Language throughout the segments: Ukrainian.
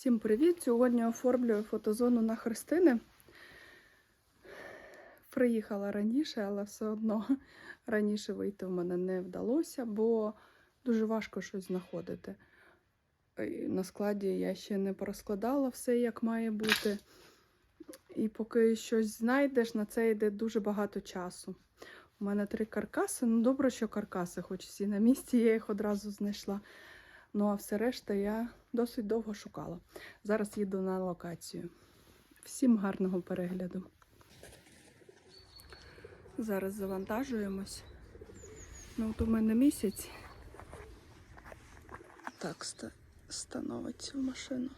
Всім привіт! Сьогодні оформлюю фотозону на Христини. Приїхала раніше, але все одно раніше вийти в мене не вдалося, бо дуже важко щось знаходити. На складі я ще не порозкладала все, як має бути. І поки щось знайдеш, на це йде дуже багато часу. У мене три каркаси. Ну, добре, що каркаси, хоч всі на місці, я їх одразу знайшла. Ну, а все решта я досить довго шукала. Зараз їду на локацію. Всім гарного перегляду. Зараз завантажуємось. Ну, от у мене місяць. Так, ста- становить цю машину.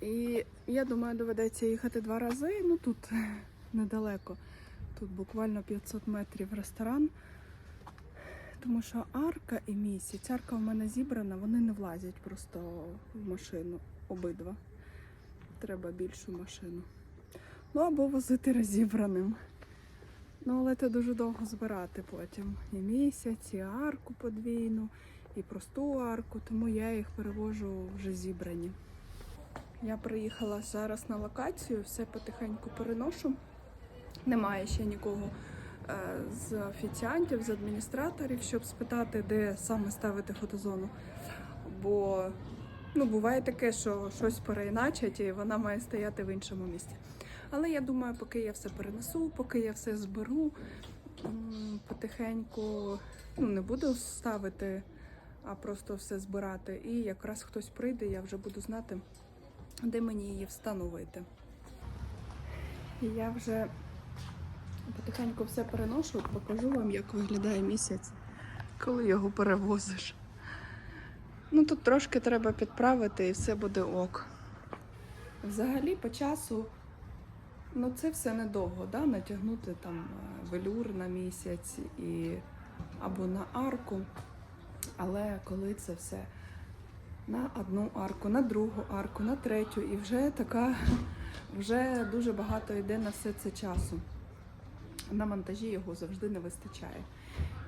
І я думаю, доведеться їхати два рази. Ну тут недалеко. Тут буквально 500 метрів ресторан. Тому що арка і місяць. Арка у мене зібрана, вони не влазять просто в машину обидва. Треба більшу машину. Ну або возити розібраним. Ну, але це дуже довго збирати потім. І місяць, і арку подвійну, і просту арку, тому я їх перевожу вже зібрані. Я приїхала зараз на локацію, все потихеньку переношу. Немає ще нікого з офіціантів, з адміністраторів, щоб спитати, де саме ставити фотозону. Бо ну, буває таке, що щось переіначать і вона має стояти в іншому місці. Але я думаю, поки я все перенесу, поки я все зберу, потихеньку ну, не буду ставити, а просто все збирати. І якраз хтось прийде, я вже буду знати, де мені її встановити. Я вже потихеньку все переношу, покажу вам, як виглядає місяць, коли його перевозиш. Ну тут трошки треба підправити і все буде ок. Взагалі, по часу, ну це все недовго, да? натягнути там е, велюр на місяць і або на арку. Але коли це все на одну арку, на другу арку, на третю, і вже така, вже дуже багато йде на все це часу. На монтажі його завжди не вистачає.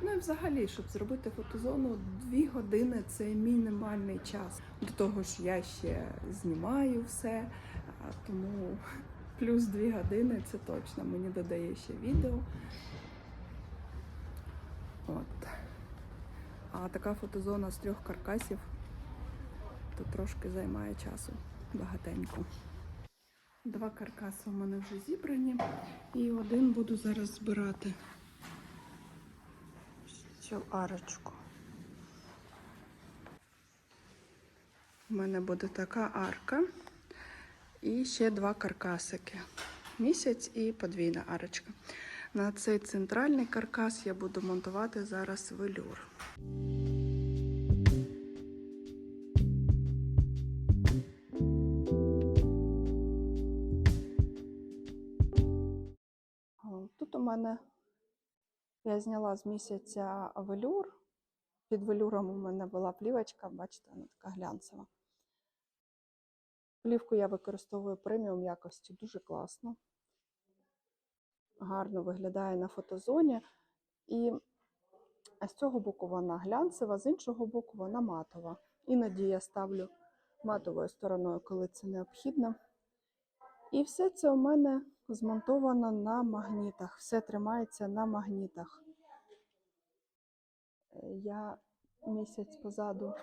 Ну і взагалі, щоб зробити фотозону, дві години це мінімальний час. До того ж, я ще знімаю все, тому плюс дві години це точно. Мені додає ще відео. От. А така фотозона з трьох каркасів то трошки займає часу багатенько. Два каркаси у мене вже зібрані, і один буду зараз збирати цю арочку. У мене буде така арка і ще два каркасики. Місяць і подвійна арочка. На цей центральний каркас я буду монтувати зараз велюр. Мене я зняла з місяця велюр. Під велюром у мене була плівочка, бачите, вона така глянцева. Плівку я використовую преміум якості, дуже класно. Гарно виглядає на фотозоні. І з цього боку вона глянцева, з іншого боку вона матова. Іноді я ставлю матовою стороною, коли це необхідно. І все це у мене змонтовано на магнітах. Все тримається на магнітах. Я місяць позаду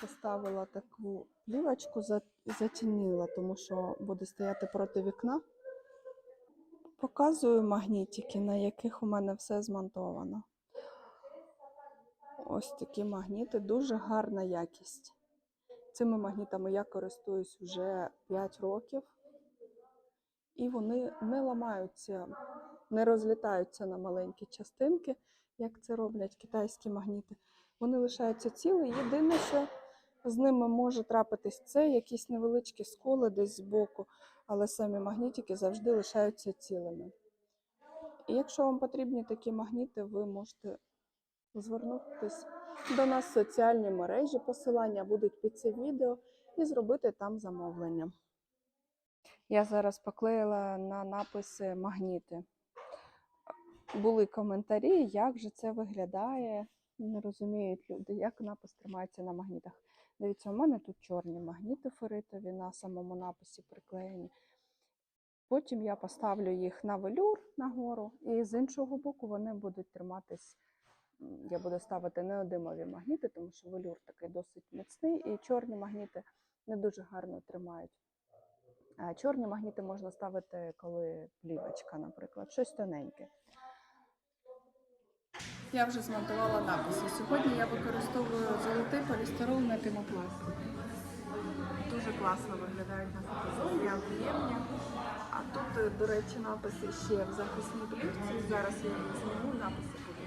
поставила таку плівочку, затінила, тому що буде стояти проти вікна. Показую магнітики, на яких у мене все змонтовано. Ось такі магніти, дуже гарна якість. Цими магнітами я користуюсь вже 5 років, і вони не ламаються, не розлітаються на маленькі частинки, як це роблять китайські магніти. Вони лишаються цілі. Єдине, що з ними може трапитись, це якісь невеличкі сколи десь збоку, але самі магнітики завжди лишаються цілими. І якщо вам потрібні такі магніти, ви можете звернутися до нас в соціальні мережі. Посилання будуть під це відео і зробити там замовлення. Я зараз поклеїла на написи магніти. Були коментарі, як же це виглядає Не розуміють люди, як напис тримається на магнітах. Дивіться, у мене тут чорні магніти феритові на самому написі приклеєні. Потім я поставлю їх на велюр нагору, і з іншого боку вони будуть триматись. Я буду ставити неодимові магніти, тому що велюр такий досить міцний, і чорні магніти не дуже гарно тримають. Чорні магніти можна ставити, коли плівочка, наприклад, щось тоненьке. Я вже змонтувала написи. Сьогодні я використовую золотий полістирол на пінопласт. Дуже класно виглядають на фотозоні, об'ємні. А тут, до речі, написи ще в захисній плівці. Зараз я їх зніму, написи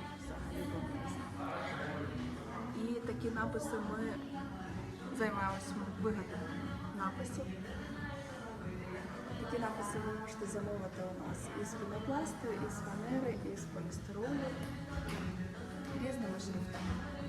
І такі написи ми займалися виготовленням написів. Такі написи ви можете замовити у нас із пінопласту, із фанери, із полістиролу, різними шрифтами.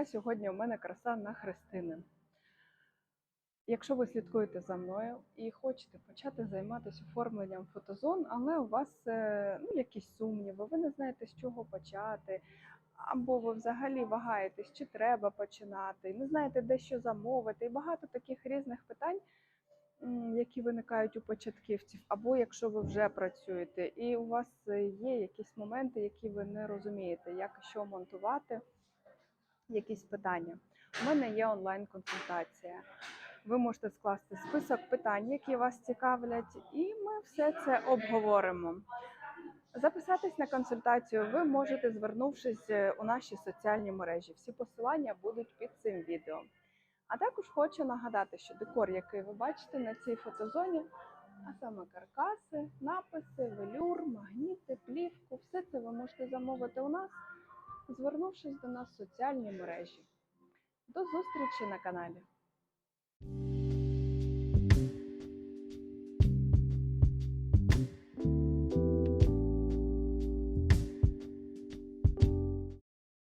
Така сьогодні у мене краса на Христини. Якщо ви слідкуєте за мною і хочете почати займатися оформленням фотозон, але у вас е, ну, якісь сумніви, ви не знаєте, з чого почати, або ви взагалі вагаєтесь, чи треба починати, не знаєте, де що замовити, і багато таких різних питань, які виникають у початківців, або якщо ви вже працюєте, і у вас е, є якісь моменти, які ви не розумієте, як що монтувати якісь питання. У мене є онлайн-консультація. Ви можете скласти список питань, які вас цікавлять, і ми все це обговоримо. Записатись на консультацію ви можете, звернувшись е, у наші соціальні мережі. Всі посилання будуть під цим відео. А також хочу нагадати, що декор, який ви бачите на цій фотозоні, а саме каркаси, написи, велюр, магніти, плівку, все це ви можете замовити у нас звернувшись до нас в соціальні мережі. До зустрічі на каналі!